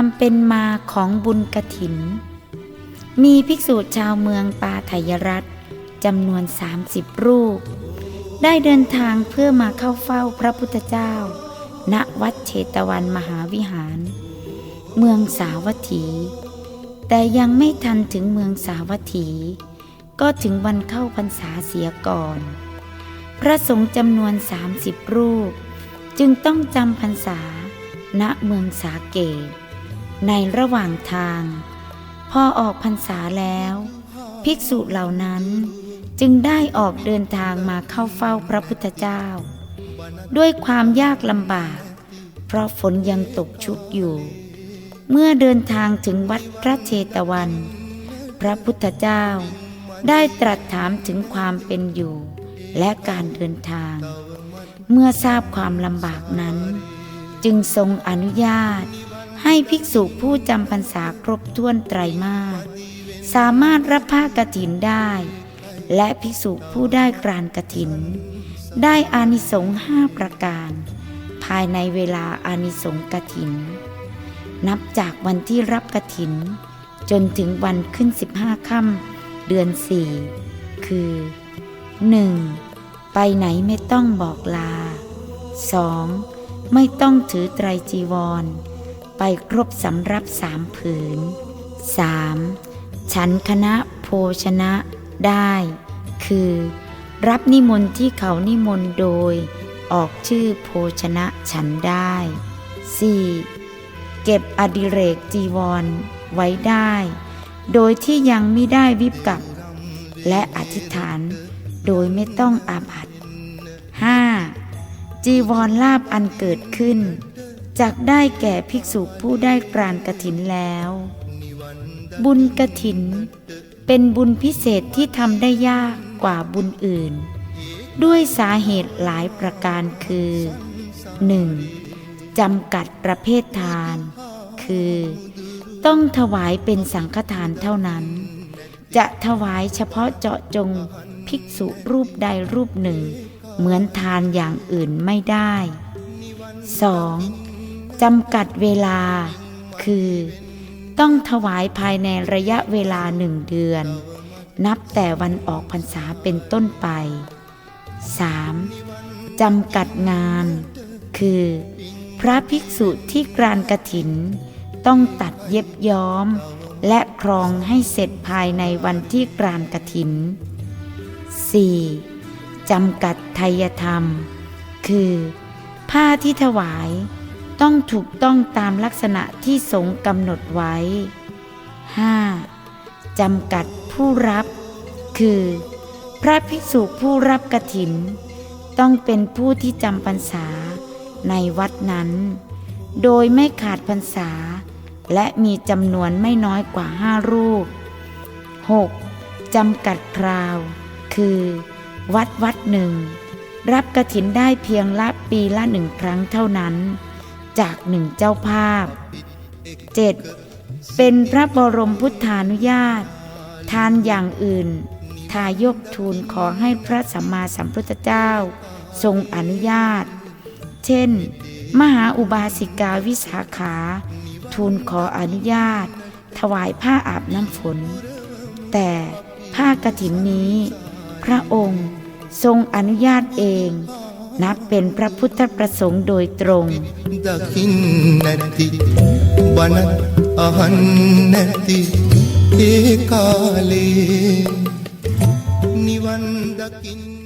ความเป็นมาของบุญกระถิน มีภิกษุชาวเมืองปาไทยรัฐจำนวน 30 รูป ได้เดินทางเพื่อมาเข้าเฝ้าพระพุทธเจ้า ณวัดเชตวันมหาวิหาร เมืองสาวัตถี แต่ยังไม่ทันถึงเมืองสาวัตถี ก็ถึงวันเข้าพรรษาเสียก่อน พระสงฆ์จำนวน 30 รูป จึงต้องจำพรรษาณเมืองสาเกต ในระหว่างทาง พอออกพรรษาแล้ว ภิกษุเหล่านั้นจึงได้ออกเดินทางมาเข้าเฝ้าพระพุทธเจ้า ด้วยความยากลำบาก เพราะฝนยังตกชุกอยู่ เมื่อเดินทางถึงวัดพระเชตวัน พระพุทธเจ้าได้ตรัสถามถึงความเป็นอยู่ และการเดินทาง เมื่อทราบความลำบากนั้น จึงทรงอนุญาต ให้ภิกษุผู้จำพรรษาครบถ้วนไตรมาสสามารถรับผ้ากฐินได้ และภิกษุผู้ได้กรานกฐิน ได้อานิสงส์ห้าประการ ภายในเวลาอานิสงส์กฐิน นับจากวันที่รับกฐิน จนถึงวันขึ้น15ค่ำเดือนสี่คือ 1. ไปไหนไม่ต้องบอกลา 2. ไม่ต้องถือไตรจีวร ไปครบสำรับสามผืน 3. ฉันคณะโภชนะได้ คือ รับนิมนต์ที่เขานิมนต์โดย ออกชื่อโภชนะฉันได้ 4. เก็บอดิเรกจีวรไว้ได้ โดยที่ยังไม่ได้วิบกับ และอธิษฐานโดยไม่ต้องอาบัติ 5. จีวรลาบอันเกิดขึ้น จากได้แก่ภิกษุผู้ได้กรานกถินแล้ว บุญกถิน เป็นบุญพิเศษที่ทำได้ยากกว่าบุญอื่น ด้วยสาเหตุหลายประการคือ 1. จำกัดประเภททาน คือ ต้องถวายเป็นสังฆทานเท่านั้น จะถวายเฉพาะเจาะจงภิกษุรูปใดรูปหนึ่ง เหมือนทานอย่างอื่นไม่ได้ 2. จำกัดเวลา คือ ต้องถวายภายในระยะเวลาหนึ่งเดือน นับแต่วันออกพรรษาเป็นต้นไป 3. จำกัดงาน คือ พระภิกษุที่กรานกถิน ต้องตัดเย็บย้อม และครองให้เสร็จภายในวันที่กรานกถิน 4. จำกัดไทยธรรม คือ ผ้าที่ถวาย ต้องถูกต้องตามลักษณะที่สงกำหนดไว้ 5. จำกัดผู้รับ คือ พระภิกษุผู้รับกถิน ต้องเป็นผู้ที่จำพรรษาในวัดนั้น โดยไม่ขาดพรรษา และมีจำนวนไม่น้อยกว่าห้ารูป 6. จำกัดคราว คือ วัดวัดหนึ่ง รับกระถินได้เพียงละปีละหนึ่งครั้งเท่านั้น จากหนึ่งเจ้าภาพ 7. เป็นพระบรมพุทธานุญาต ทานอย่างอื่น ทายกทูลขอให้พระสัมมาสัมพุทธเจ้า ทรงอนุญาต เช่น มหาอุบาสิกาวิสาขา ทูลขออนุญาต ถวายผ้าอาบน้ำฝน แต่ผ้ากฐินนี้ พระองค์ทรงอนุญาตเอง นับเป็นพระพุทธประสงค์โดยตรงกินน